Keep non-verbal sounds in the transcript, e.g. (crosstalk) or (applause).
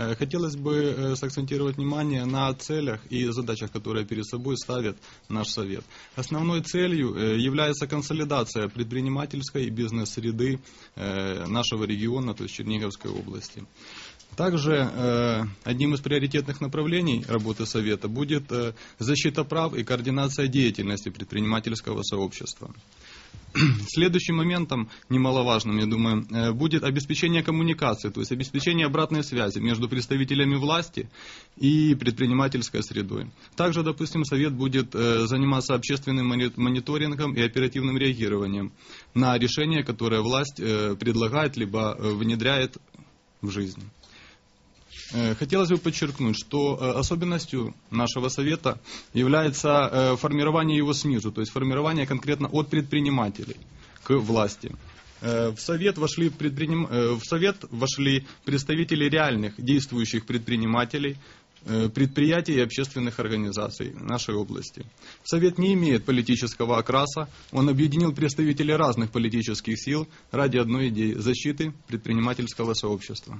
Э, Хотелось бы э, сакцентировать внимание на целях и задачах, которые перед собой ставит наш Совет. Основной целью э, является консолидация предпринимательской и бизнес-среды нашего региона, то есть Черниговской области. Также одним из приоритетных направлений работы Совета будет защита прав и координация деятельности предпринимательского сообщества. (clears throat) Следующим моментом, немаловажным, я думаю, э, будет обеспечение коммуникации, то есть обеспечение обратной связи между представителями власти и предпринимательской средой. Также, допустим, Совет будет э, заниматься общественным мони- мониторингом и оперативным реагированием на решения, которые власть э, предлагает либо внедряет в жизнь. Э, Хотелось бы подчеркнуть, что э, особенностью нашего совета является э, формирование его снизу, то есть формирование конкретно от предпринимателей к власти. В совет, вошли предприним- в совет вошли представители реальных действующих предпринимателей, предприятий и общественных организаций нашей области. Совет не имеет политического окраса, он объединил представителей разных политических сил ради одной идеи – защиты предпринимательского сообщества.